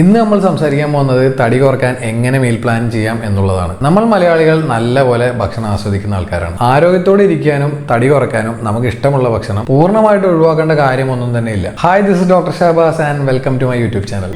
ഇന്ന് നമ്മൾ സംസാരിക്കാൻ പോകുന്നത് തടി കുറയ്ക്കാൻ എങ്ങനെ മീൽ പ്ലാൻ ചെയ്യാം എന്നുള്ളതാണ്. നമ്മൾ മലയാളികൾ നല്ല പോലെ ഭക്ഷണം ആസ്വദിക്കുന്ന ആൾക്കാരാണ്. ആരോഗ്യത്തോടെ ഇരിക്കാനും തടി കുറക്കാനും നമുക്ക് ഇഷ്ടമുള്ള ഭക്ഷണം പൂർണമായിട്ട് ഒഴിവാക്കേണ്ട കാര്യമൊന്നും തന്നെ ഇല്ല. Hi this doctor Shahbaz and welcome to my YouTube channel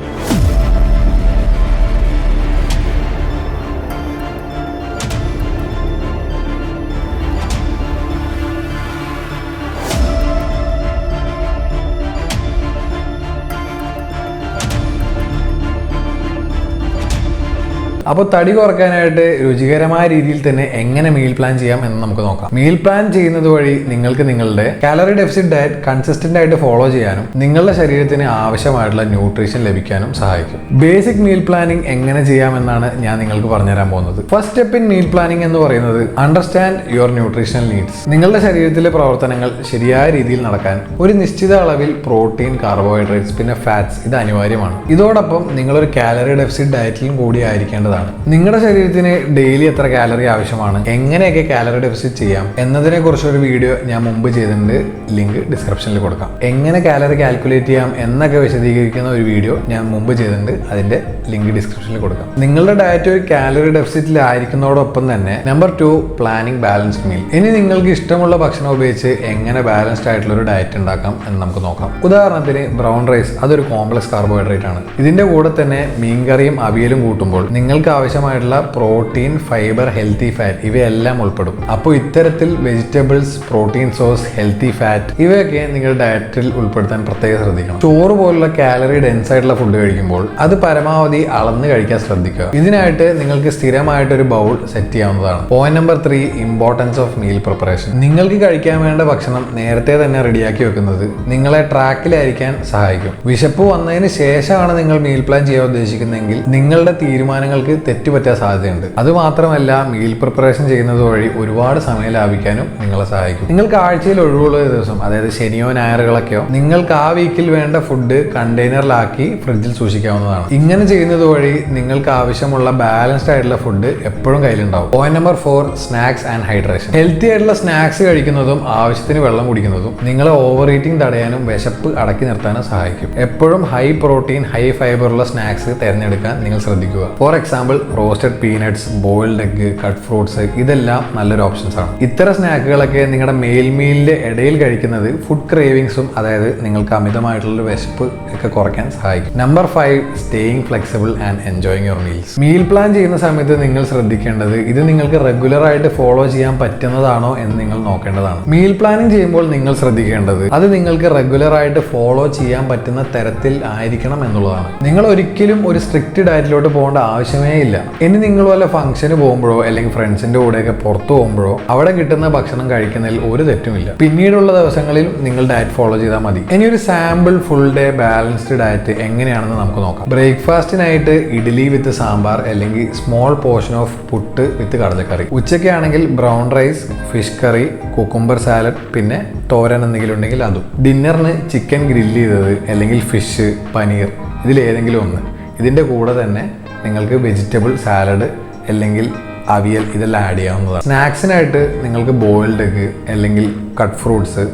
അപ്പോൾ തടി കുറക്കാനായിട്ട് രുചികരമായ രീതിയിൽ തന്നെ എങ്ങനെ മീൽ പ്ലാൻ ചെയ്യാം എന്ന് നമുക്ക് നോക്കാം. മീൽ പ്ലാൻ ചെയ്യുന്നത് വഴി നിങ്ങൾക്ക് നിങ്ങളുടെ കാലറി ഡെഫിസിറ്റ് ഡയറ്റ് കൺസിസ്റ്റന്റ് ആയിട്ട് ഫോളോ ചെയ്യാനും നിങ്ങളുടെ ശരീരത്തിന് ആവശ്യമായിട്ടുള്ള ന്യൂട്രീഷൻ ലഭിക്കാനും സഹായിക്കും. ബേസിക് മീൽ പ്ലാനിംഗ് എങ്ങനെ ചെയ്യാമെന്നാണ് ഞാൻ നിങ്ങൾക്ക് പറഞ്ഞുതരാൻ പോകുന്നത്. First step in meal planning എന്ന് പറയുന്നത് അണ്ടർസ്റ്റാൻഡ് യുവർ ന്യൂട്രീഷണൽ നീഡ്സ് നിങ്ങളുടെ ശരീരത്തിലെ പ്രവർത്തനങ്ങൾ ശരിയായ രീതിയിൽ നടക്കാൻ ഒരു നിശ്ചിത അളവിൽ പ്രോട്ടീൻ കാർബോഹൈഡ്രേറ്റ്സ് പിന്നെ ഫാറ്റ്സ് ഇത് അനിവാര്യമാണ്. ഇതോടൊപ്പം നിങ്ങളൊരു കാലറി ഡെഫിസിറ്റ് ഡയറ്റിലും കൂടി ആയിരിക്കേണ്ടതാണ്. നിങ്ങളുടെ ശരീരത്തിന് ഡെയിലി എത്ര കാലറി ആവശ്യമാണ് എങ്ങനെയൊക്കെ കാലറി ഡെഫിസിറ്റ് ചെയ്യാം എന്നതിനെ കുറിച്ച് ഒരു വീഡിയോ ഞാൻ മുമ്പ് ചെയ്തിട്ടുണ്ട്. ലിങ്ക് ഡിസ്ക്രിപ്ഷനിൽ കൊടുക്കാം. എങ്ങനെ കാലറി കാൽക്കുലേറ്റ് ചെയ്യാം എന്നൊക്കെ വിശദീകരിക്കുന്ന ഒരു വീഡിയോ ഞാൻ മുമ്പ് ചെയ്തിട്ടുണ്ട്. അതിന്റെ ലിങ്ക് ഡിസ്ക്രിപ്ഷനിൽ കൊടുക്കാം. നിങ്ങളുടെ ഡയറ്റ് ഒരു കാലറി ഡെഫിസിറ്റിലായിരിക്കുന്നതോടൊപ്പം തന്നെ number two planning balanced meal ഇനി നിങ്ങൾക്ക് ഇഷ്ടമുള്ള ഭക്ഷണം ഉപയോഗിച്ച് എങ്ങനെ ബാലൻസ്ഡ് ആയിട്ടുള്ള ഒരു ഡയറ്റ് ഉണ്ടാക്കാം എന്ന് നമുക്ക് നോക്കാം. ഉദാഹരണത്തിന് ബ്രൗൺ റൈസ് അതൊരു കോംപ്ലക്സ് കാർബോഹൈഡ്രേറ്റ് ആണ്. ഇതിന്റെ കൂടെ തന്നെ മീൻകറിയും അവിയലും കൂട്ടുമ്പോൾ നിങ്ങൾക്ക് ആവശ്യമായിട്ടുള്ള പ്രോട്ടീൻ ഫൈബർ ഹെൽത്തി ഫാറ്റ് ഇവയെല്ലാം ഉൾപ്പെടും. അപ്പോൾ ഇത്തരത്തിൽ vegetables protein source healthy fat ഇവയൊക്കെ നിങ്ങളുടെ ഡയറ്റിൽ ഉൾപ്പെടുത്താൻ പ്രത്യേകം ശ്രദ്ധിക്കണം. ചോറ് പോലുള്ള കാലറി ഡെൻസ് ആയിട്ടുള്ള ഫുഡ് കഴിക്കുമ്പോൾ അത് പരമാവധി അളന്ന് കഴിക്കാൻ ശ്രദ്ധിക്കുക. ഇതിനായിട്ട് നിങ്ങൾക്ക് സ്ഥിരമായിട്ട് ഒരു ബൗൾ സെറ്റ് ചെയ്യാവുന്നതാണ്. Point number three importance of meal preparation നിങ്ങൾക്ക് കഴിക്കാൻ വേണ്ട ഭക്ഷണം നേരത്തെ തന്നെ റെഡിയാക്കി വെക്കുന്നത് നിങ്ങളെ ട്രാക്കിലായിരിക്കാൻ സഹായിക്കും. വിശപ്പ് വന്നതിന് ശേഷമാണ് നിങ്ങൾ മീൽ പ്ലാൻ ചെയ്യാൻ ഉദ്ദേശിക്കുന്നതെങ്കിൽ നിങ്ങളുടെ തീരുമാനങ്ങൾക്ക് തെറ്റുപറ്റാൻ സാധ്യതയുണ്ട്. അതുമാത്രമല്ല മീൽ പ്രിപ്പറേഷൻ ചെയ്യുന്നത് വഴി ഒരുപാട് സമയം ലാഭിക്കാനും നിങ്ങളെ സഹായിക്കും. നിങ്ങൾക്ക് ആഴ്ചയിൽ ഒഴിവുള്ള ദിവസം അതായത് ശനിയോ ഞായറുകളൊക്കെയോ നിങ്ങൾക്ക് ആ വീക്കിൽ വേണ്ട ഫുഡ് കണ്ടെയ്നറിലാക്കി ഫ്രിഡ്ജിൽ സൂക്ഷിക്കാവുന്നതാണ്. ഇങ്ങനെ ചെയ്യുന്നത് വഴി നിങ്ങൾക്ക് ആവശ്യമുള്ള ബാലൻസ്ഡ് ആയിട്ടുള്ള ഫുഡ് എപ്പോഴും കയ്യിലുണ്ടാവും. Point number four snacks and hydration healthy ആയിട്ടുള്ള സ്നാക്സ് കഴിക്കുന്നതും ആവശ്യത്തിന് വെള്ളം കുടിക്കുന്നതും നിങ്ങളെ ഓവർ ഈറ്റിംഗ് തടയാനും വിശപ്പ് അടക്കി നിർത്താനും സഹായിക്കും. എപ്പോഴും ഹൈ പ്രോട്ടീൻ ഹൈ ഫൈബർ ഉള്ള സ്നാക്സ് തിരഞ്ഞെടുക്കാൻ നിങ്ങൾ ശ്രദ്ധിക്കുക. For example roasted peanuts boiled egg cut fruits ഇതെല്ലാം നല്ലൊരു ഓപ്ഷൻസ് ആണ്. ഇത്തരം സ്നാക്കുകളൊക്കെ നിങ്ങളുടെ മെയിൽ ഇടയിൽ കഴിക്കുന്നത് ഫുഡ് ക്രേവിങ്സും അതായത് നിങ്ങൾക്ക് അമിതമായിട്ടുള്ള വിശപ്പ് ഒക്കെ കുറയ്ക്കാൻ സഹായിക്കും. Number five staying flexible and enjoying your meals meal plan ചെയ്യുന്ന സമയത്ത് നിങ്ങൾ ശ്രദ്ധിക്കേണ്ടത് ഇത് നിങ്ങൾക്ക് റെഗുലർ ആയിട്ട് ഫോളോ ചെയ്യാൻ പറ്റുന്നതാണോ എന്ന് നിങ്ങൾ നോക്കേണ്ടതാണ്. മീൽ പ്ലാനിങ് ചെയ്യുമ്പോൾ നിങ്ങൾ ശ്രദ്ധിക്കേണ്ടത് അത് നിങ്ങൾക്ക് റെഗുലർ ആയിട്ട് ഫോളോ ചെയ്യാൻ പറ്റുന്ന തരത്തിൽ ആയിരിക്കണം എന്നുള്ളതാണ്. നിങ്ങൾ ഒരിക്കലും ഒരു സ്ട്രിക്റ്റ് ഡയറ്റിലോട്ട് പോകേണ്ട ആവശ്യമേ ഇല്ല ഇനി നിങ്ങൾ വല്ല ഫംഗ്ഷന് പോകുമ്പോഴോ അല്ലെങ്കിൽ ഫ്രണ്ട്സിന്റെ കൂടെയൊക്കെ പുറത്തു പോകുമ്പോഴോ അവിടെ കിട്ടുന്ന ഭക്ഷണം കഴിക്കുന്നതിൽ ഒരു തെറ്റുമില്ല. പിന്നീടുള്ള ദിവസങ്ങളിൽ നിങ്ങൾ ഡയറ്റ് ഫോളോ ചെയ്താൽ മതി. ഇനി ഒരു sample full day balanced diet എങ്ങനെയാണെന്ന് നമുക്ക് നോക്കാം. ബ്രേക്ക്ഫാസ്റ്റിനായിട്ട് ഇഡ്ഡലി വിത്ത് സാമ്പാർ അല്ലെങ്കിൽ small portion of puttu with കടലക്കറി. ഉച്ചയ്ക്കാണെങ്കിൽ brown rice fish curry cucumber salad പിന്നെ തോരൻ എന്തെങ്കിലും ഉണ്ടെങ്കിൽ അതും. ഡിന്നറിന് ചിക്കൻ ഗ്രില്ല് ചെയ്തത് അല്ലെങ്കിൽ ഫിഷ് പനീർ ഇതിലേതെങ്കിലും ഒന്ന്. ഇതിന്റെ കൂടെ തന്നെ നിങ്ങൾക്ക് വെജിറ്റബിൾ സാലഡ് അല്ലെങ്കിൽ അവിയൽ ഇതെല്ലാം ആഡ് ചെയ്യാവുന്നതാണ്. സ്നാക്സിനായിട്ട് നിങ്ങൾക്ക് ബോയിൽഡ് എഗ് അല്ലെങ്കിൽ കട്ട് ഫ്രൂട്ട്സ്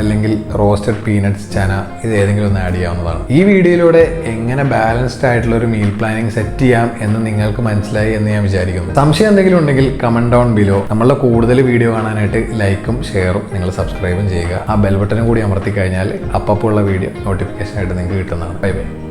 അല്ലെങ്കിൽ റോസ്റ്റഡ് പീനട്ട്സ് ചന ഇത് ഏതെങ്കിലും ഒന്ന് ആഡ് ചെയ്യാവുന്നതാണ്. ഈ വീഡിയോയിലൂടെ എങ്ങനെ ബാലൻസ്ഡ് ആയിട്ടുള്ള ഒരു മീൽ പ്ലാനിങ് സെറ്റ് ചെയ്യാം എന്ന് നിങ്ങൾക്ക് മനസ്സിലായി എന്ന് ഞാൻ വിചാരിക്കുന്നു. സംശയം എന്തെങ്കിലും ഉണ്ടെങ്കിൽ കമന്റ് ഡൗൺ ബിലോ നമ്മളുടെ കൂടുതൽ വീഡിയോ കാണാനായിട്ട് ലൈക്കും ഷെയറും നിങ്ങൾ സബ്സ്ക്രൈബും ചെയ്യുക. ആ ബെൽ ബട്ടനും കൂടി അമർത്തി കഴിഞ്ഞാൽ അപ്പോൾ ഉള്ള വീഡിയോ നോട്ടിഫിക്കേഷൻ ആയിട്ട് നിങ്ങൾക്ക് കിട്ടുന്നതാണ്. Bye bye